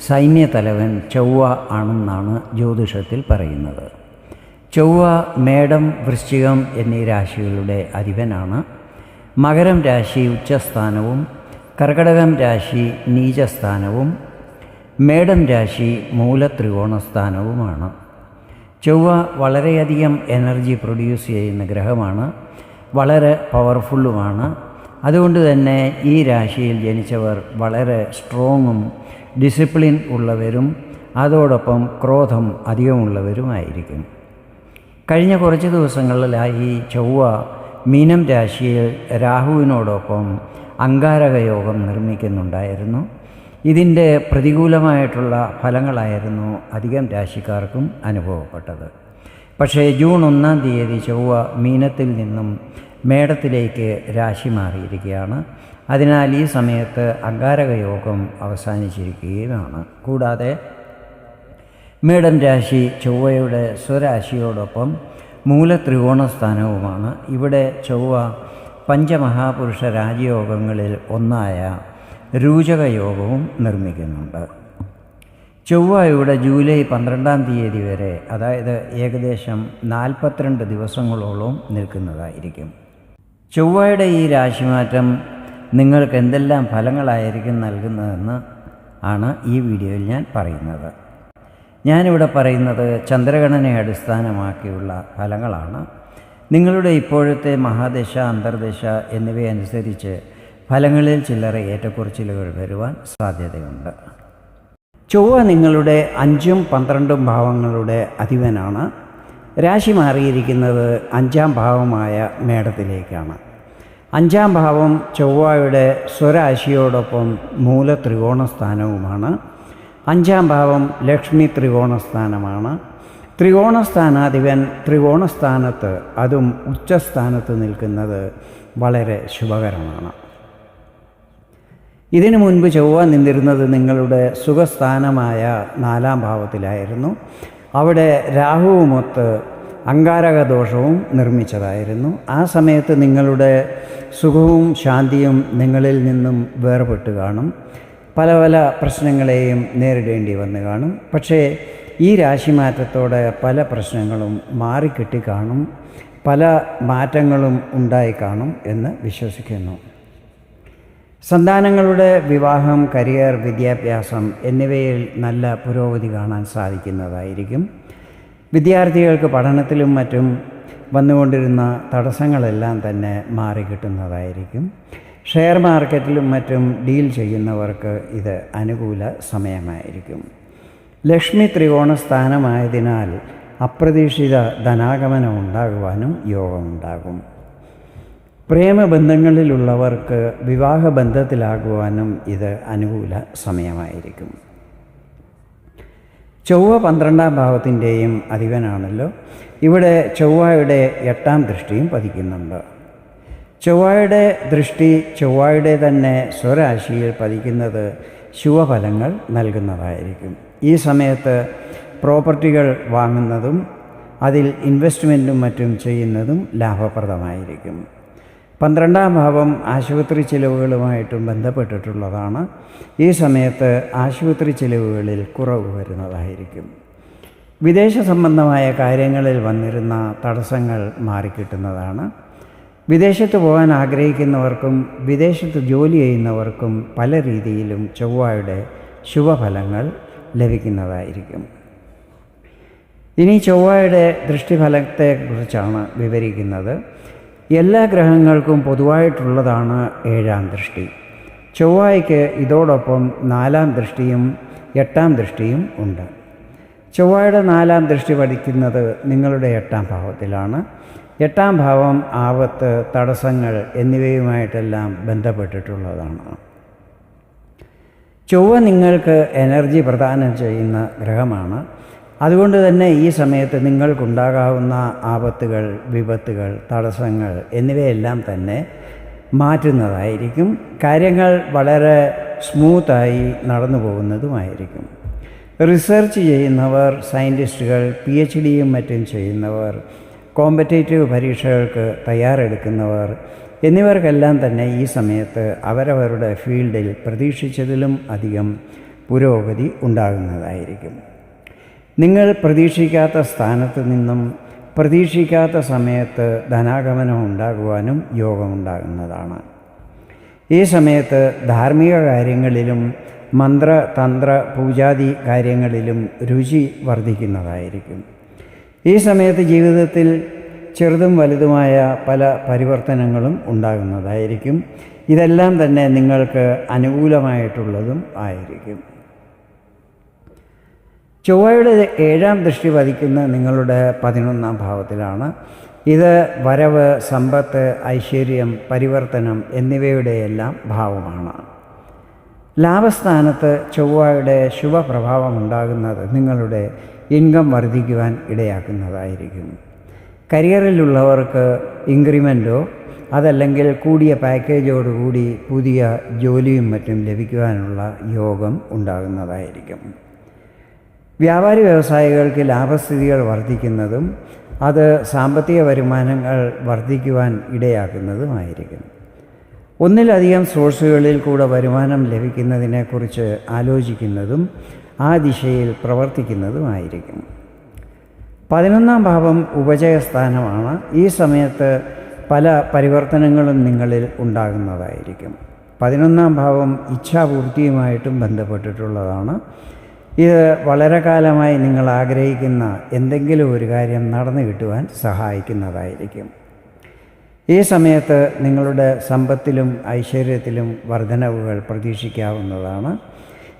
സൈന്യതലവൻ ചൊവ്വ ആണെന്നാണ് ജ്യോതിഷത്തിൽ പറയുന്നത്. ചൊവ്വ മേടം വൃശ്ചികം എന്നീ രാശികളുടെ അധിപനാണ്. മകരം രാശി ഉച്ചസ്ഥാനവും കർക്കടകം രാശി നീചസ്ഥാനവും മേടം രാശി മൂലത്രികോണസ്ഥാനവുമാണ്. ചൊവ്വ വളരെയധികം എനർജി പ്രൊഡ്യൂസ് ചെയ്യുന്ന ഗ്രഹമാണ്. വളരെ പവർഫുള്ളുമാണ്. അതുകൊണ്ട് തന്നെ ഈ രാശിയിൽ ജനിച്ചവർ വളരെ സ്ട്രോങ്ങും ഡിസിപ്ലിൻ ഉള്ളവരും അതോടൊപ്പം ക്രോധം അധികമുള്ളവരുമായിരിക്കും. കഴിഞ്ഞ കുറച്ച് ദിവസങ്ങളിലായി ചൊവ്വ മീനം രാശിയിൽ രാഹുവിനോടൊപ്പം അങ്കാരക യോഗം നിർമ്മിക്കുന്നുണ്ടായിരുന്നു. ഇതിന്റെ പ്രതികൂലമായിട്ടുള്ള ഫലങ്ങളായിരുന്നു അധികം രാശിക്കാർക്കും അനുഭവപ്പെട്ടത്. പക്ഷേ ജൂൺ ഒന്നാം തീയതി ചൊവ്വ മീനത്തിൽ നിന്നും മേടത്തിലേക്ക് രാശി മാറിയിരിക്കുകയാണ്. അതിനാൽ ഈ സമയത്ത് അകാരകയോഗം അവസാനിച്ചിരിക്കുകയുമാണ് കൂടാതെ മേടൻ രാശി ചൊവ്വയുടെ സ്വരാശിയോടൊപ്പം മൂലത്രികോണസ്ഥാനവുമാണ്. ഇവിടെ ചൊവ്വ പഞ്ചമഹാപുരുഷ രാജയോഗങ്ങളിൽ ഒന്നായ രൂചക യോഗവും നിർമ്മിക്കുന്നുണ്ട്. ചൊവ്വ ഇവിടെ ജൂലൈ പന്ത്രണ്ടാം തീയതി വരെ അതായത് ഏകദേശം നാൽപ്പത്തിരണ്ട് ദിവസങ്ങളോളം നിൽക്കുന്നതായിരിക്കും. ചൊവ്വയുടെ ഈ രാശിമാറ്റം നിങ്ങൾക്ക് എന്തെല്ലാം ഫലങ്ങളായിരിക്കും നൽകുന്നതെന്ന് ആണ് ഈ വീഡിയോയിൽ ഞാൻ പറയുന്നത്. ഞാനിവിടെ പറയുന്നത് ചന്ദ്രഗണനയെ അടിസ്ഥാനമാക്കിയുള്ള ഫലങ്ങളാണ്. നിങ്ങളുടെ ഇപ്പോഴത്തെ മഹാദശ അന്തർദശ എന്നിവയനുസരിച്ച് ഫലങ്ങളിൽ ചില്ലറ ഏറ്റക്കുറച്ചിലുകൾ വരുവാൻ സാധ്യതയുണ്ട്. ചൊവ്വ നിങ്ങളുടെ അഞ്ചും പന്ത്രണ്ടും ഭാവങ്ങളുടെ അധിപനാണ്. രാശി മാറിയിരിക്കുന്നത് അഞ്ചാം ഭാവമായ മേടത്തിലേക്കാണ്. അഞ്ചാം ഭാവം ചൊവ്വയുടെ സ്വരാശിയോടൊപ്പം മൂല ത്രികോണസ്ഥാനവുമാണ് അഞ്ചാം ഭാവം ലക്ഷ്മി ത്രികോണസ്ഥാനമാണ്. ത്രികോണസ്ഥാനാധിപൻ ത്രികോണസ്ഥാനത്ത് അതും ഉച്ചസ്ഥാനത്ത് നിൽക്കുന്നത് വളരെ ശുഭകരമാണ്. ഇതിനു മുൻപ് ചൊവ്വ നിന്നിരുന്നത് നിങ്ങളുടെ സുഖസ്ഥാനമായ നാലാം ഭാവത്തിലായിരുന്നു. അവിടെ രാഹുവുമൊത്ത് അങ്കാരക ദോഷവും നിർമ്മിച്ചതായിരുന്നു. ആ സമയത്ത് നിങ്ങളുടെ സുഖവും ശാന്തിയും നിങ്ങളിൽ നിന്നും വേർപെട്ട് കാണും. പല പല പ്രശ്നങ്ങളെയും നേരിടേണ്ടി വന്ന് കാണും. പക്ഷേ ഈ രാശിമാറ്റത്തോടെ പല പ്രശ്നങ്ങളും മാറിക്കിട്ടി കാണും. പല മാറ്റങ്ങളും ഉണ്ടായി കാണും എന്ന് വിശ്വസിക്കുന്നു. സന്താനങ്ങളുടെ വിവാഹം കരിയർ വിദ്യാഭ്യാസം എന്നിവയിൽ നല്ല പുരോഗതി കാണാൻ സാധിക്കുന്നതായിരിക്കും. വിദ്യാർത്ഥികൾക്ക് പഠനത്തിലും മറ്റും വന്നുകൊണ്ടിരുന്ന തടസ്സങ്ങളെല്ലാം തന്നെ മാറിക്കിട്ടുന്നതായിരിക്കും ഷെയർ മാർക്കറ്റിലും മറ്റും ഡീൽ ചെയ്യുന്നവർക്ക് ഇത് അനുകൂല സമയമായിരിക്കും. ലക്ഷ്മി ത്രികോണ സ്ഥാനമായതിനാൽ അപ്രതീക്ഷിത ധനാഗമനം ഉണ്ടാകുവാനും യോഗമുണ്ടാകും. പ്രേമബന്ധങ്ങളിലുള്ളവർക്ക് വിവാഹബന്ധത്തിലാകുവാനും ഇത് അനുകൂല സമയമായിരിക്കും. ചൊവ്വ പന്ത്രണ്ടാം ഭാവത്തിന്റെയും അധിപനാണല്ലോ. ഇവിടെ ചൊവ്വയുടെ എട്ടാം ദൃഷ്ടിയും പതിക്കുന്നുണ്ട്. ചൊവ്വയുടെ ദൃഷ്ടി ചൊവ്വയുടെ തന്നെ സ്വരാശിയിൽ പതിക്കുന്നത് ശുഭഫലങ്ങൾ നൽകുന്നതായിരിക്കും. ഈ സമയത്ത് പ്രോപ്പർട്ടികൾ വാങ്ങുന്നതും അതിൽ ഇൻവെസ്റ്റ്മെന്റും മറ്റും ചെയ്യുന്നതും ലാഭപ്രദമായിരിക്കും. പന്ത്രണ്ടാം ഭാവം ആശുപത്രി ചിലവുകളുമായിട്ടും ബന്ധപ്പെട്ടിട്ടുള്ളതാണ്. ഈ സമയത്ത് ആശുപത്രി ചിലവുകളിൽ കുറവ് വരുന്നതായിരിക്കും. വിദേശ സംബന്ധമായ കാര്യങ്ങളിൽ വന്നിരുന്ന തടസ്സങ്ങൾ മാറിക്കിട്ടുന്നതാണ്. വിദേശത്ത് പോകാൻ ആഗ്രഹിക്കുന്നവർക്കും വിദേശത്ത് ജോലി ചെയ്യുന്നവർക്കും പല രീതിയിലും ചൊവ്വയുടെ ശുഭഫലങ്ങൾ ലഭിക്കുന്നതായിരിക്കും. ഇനി ചൊവ്വയുടെ ദൃഷ്ടിഫലത്തെക്കുറിച്ചാണ് വിവരിക്കുന്നത്. എല്ലാ ഗ്രഹങ്ങൾക്കും പൊതുവായിട്ടുള്ളതാണ് ഏഴാം ദൃഷ്ടി. ചൊവ്വായ്ക്ക് ഇതോടൊപ്പം നാലാം ദൃഷ്ടിയും എട്ടാം ദൃഷ്ടിയും ഉണ്ട്. ചൊവ്വയുടെ നാലാം ദൃഷ്ടി പഠിക്കുന്നത് നിങ്ങളുടെ എട്ടാം ഭാവത്തിലാണ്. എട്ടാം ഭാവം ആപത്ത് തടസ്സങ്ങൾ എന്നിവയുമായിട്ടെല്ലാം ബന്ധപ്പെട്ടിട്ടുള്ളതാണ്. ചൊവ്വ നിങ്ങൾക്ക് എനർജി പ്രദാനം ചെയ്യുന്ന ഗ്രഹമാണ്. അതുകൊണ്ട് തന്നെ ഈ സമയത്ത് നിങ്ങൾക്കുണ്ടാകാവുന്ന ആപത്തുകൾ വിപത്തുകൾ തടസ്സങ്ങൾ എന്നിവയെല്ലാം തന്നെ മാറ്റുന്നതായിരിക്കും. കാര്യങ്ങൾ വളരെ സ്മൂത്തായി നടന്നു പോകുന്നതുമായിരിക്കും റിസർച്ച് ചെയ്യുന്നവർ സയന്റിസ്റ്റുകൾ പി എച്ച് ഡിയും മറ്റും ചെയ്യുന്നവർ കോമ്പറ്റേറ്റീവ് പരീക്ഷകൾക്ക് തയ്യാറെടുക്കുന്നവർ എന്നിവർക്കെല്ലാം തന്നെ ഈ സമയത്ത് അവരവരുടെ ഫീൽഡിൽ പ്രതീക്ഷിച്ചതിലും അധികം പുരോഗതി ഉണ്ടാകുന്നതായിരിക്കും. നിങ്ങൾ പ്രതീക്ഷിക്കാത്ത സ്ഥാനത്ത് നിന്നും പ്രതീക്ഷിക്കാത്ത സമയത്ത് ധനാഗമനം ഉണ്ടാകുവാനും യോഗമുണ്ടാകുന്നതാണ്. ഈ സമയത്ത് ധാർമ്മിക കാര്യങ്ങളിലും മന്ത്ര തന്ത്ര പൂജാതി കാര്യങ്ങളിലും രുചി വർദ്ധിക്കുന്നതായിരിക്കും. ഈ സമയത്ത് ജീവിതത്തിൽ ചെറുതും വലുതുമായ പല പരിവർത്തനങ്ങളും ഉണ്ടാകുന്നതായിരിക്കും. ഇതെല്ലാം തന്നെ നിങ്ങൾക്ക് അനുകൂലമായിട്ടുള്ളതും ആയിരിക്കും. ചൊവ്വയുടെ ഏഴാം ദൃഷ്ടി പതിക്കുന്ന നിങ്ങളുടെ പതിനൊന്നാം ഭാവത്തിലാണ്. ഇത് വരവ് സമ്പത്ത് ഐശ്വര്യം പരിവർത്തനം എന്നിവയുടെയെല്ലാം ഭാവമാണ്. ലാഭസ്ഥാനത്ത് ചൊവ്വയുടെ ശുഭപ്രഭാവം ഉണ്ടാകുന്നത് നിങ്ങളുടെ ഇൻകം വർദ്ധിക്കുവാൻ ഇടയാക്കുന്നതായിരിക്കും. കരിയറിലുള്ളവർക്ക് ഇൻക്രിമെന്റോ അതല്ലെങ്കിൽ കൂടിയ പാക്കേജോടുകൂടി പുതിയ ജോലിയും മറ്റും ലഭിക്കുവാനുള്ള യോഗം ഉണ്ടാകുന്നതായിരിക്കും. വ്യാപാരി വ്യവസായികൾക്ക് ലാഭസ്ഥിതികൾ വർദ്ധിക്കുന്നതും അത് സാമ്പത്തിക വരുമാനങ്ങൾ വർദ്ധിക്കുവാൻ ഇടയാക്കുന്നതുമായിരിക്കും ഒന്നിലധികം സോഴ്സുകളിൽ കൂടെ വരുമാനം ലഭിക്കുന്നതിനെക്കുറിച്ച് ആലോചിക്കുന്നതും ആ ദിശയിൽ പ്രവർത്തിക്കുന്നതുമായിരിക്കും. പതിനൊന്നാം ഭാവം ഉപജയസ്ഥാനമാണ്. ഈ സമയത്ത് പല പരിവർത്തനങ്ങളും നിങ്ങളിൽ ഉണ്ടാകുന്നതായിരിക്കും. പതിനൊന്നാം ഭാവം ഇച്ഛാപൂർത്തിയുമായിട്ടും ബന്ധപ്പെട്ടിട്ടുള്ളതാണ്. ഇത് വളരെ കാലമായി നിങ്ങൾ ആഗ്രഹിക്കുന്ന എന്തെങ്കിലും ഒരു കാര്യം നടന്നു കിട്ടുവാൻ സഹായിക്കുന്നതായിരിക്കും. ഈ സമയത്ത് നിങ്ങളുടെ സമ്പത്തിലും ഐശ്വര്യത്തിലും വർധനവുകൾ പ്രതീക്ഷിക്കാവുന്നതാണ്.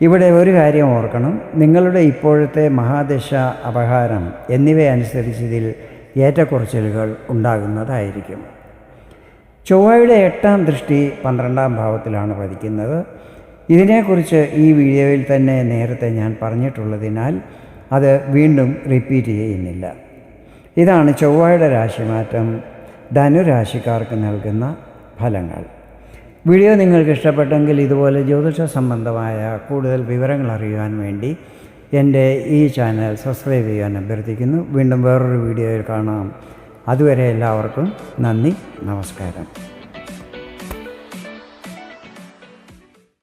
ഇവിടെ ഒരു കാര്യം ഓർക്കണം. നിങ്ങളുടെ ഇപ്പോഴത്തെ മഹാദശ അപഹാരം എന്നിവയനുസരിച്ച് ഇതിൽ ഏറ്റക്കുറച്ചിലുകൾ ഉണ്ടാകുന്നതായിരിക്കും. ചൊവ്വയുടെ എട്ടാം ദൃഷ്ടി പന്ത്രണ്ടാം ഭാവത്തിലാണ് പതിക്കുന്നത്. ഇതിനെക്കുറിച്ച് ഈ വീഡിയോയിൽ തന്നെ നേരത്തെ ഞാൻ പറഞ്ഞിട്ടുള്ളതിനാൽ അത് വീണ്ടും റിപ്പീറ്റ് ചെയ്യുന്നില്ല. ഇതാണ് ചൊവ്വയുടെ രാശിമാറ്റം ധനുരാശിക്കാർക്ക് നൽകുന്ന ഫലങ്ങൾ. വീഡിയോ നിങ്ങൾക്ക് ഇഷ്ടപ്പെട്ടെങ്കിൽ ഇതുപോലെ ജ്യോതിഷ സംബന്ധമായ കൂടുതൽ വിവരങ്ങൾ അറിയുവാൻ വേണ്ടി എന്റെ ഈ ചാനൽ സബ്സ്ക്രൈബ് ചെയ്യാൻ അഭ്യർത്ഥിക്കുന്നു. വീണ്ടും വേറൊരു വീഡിയോയിൽ കാണാം. അതുവരെ എല്ലാവർക്കും നന്ദി നമസ്കാരം.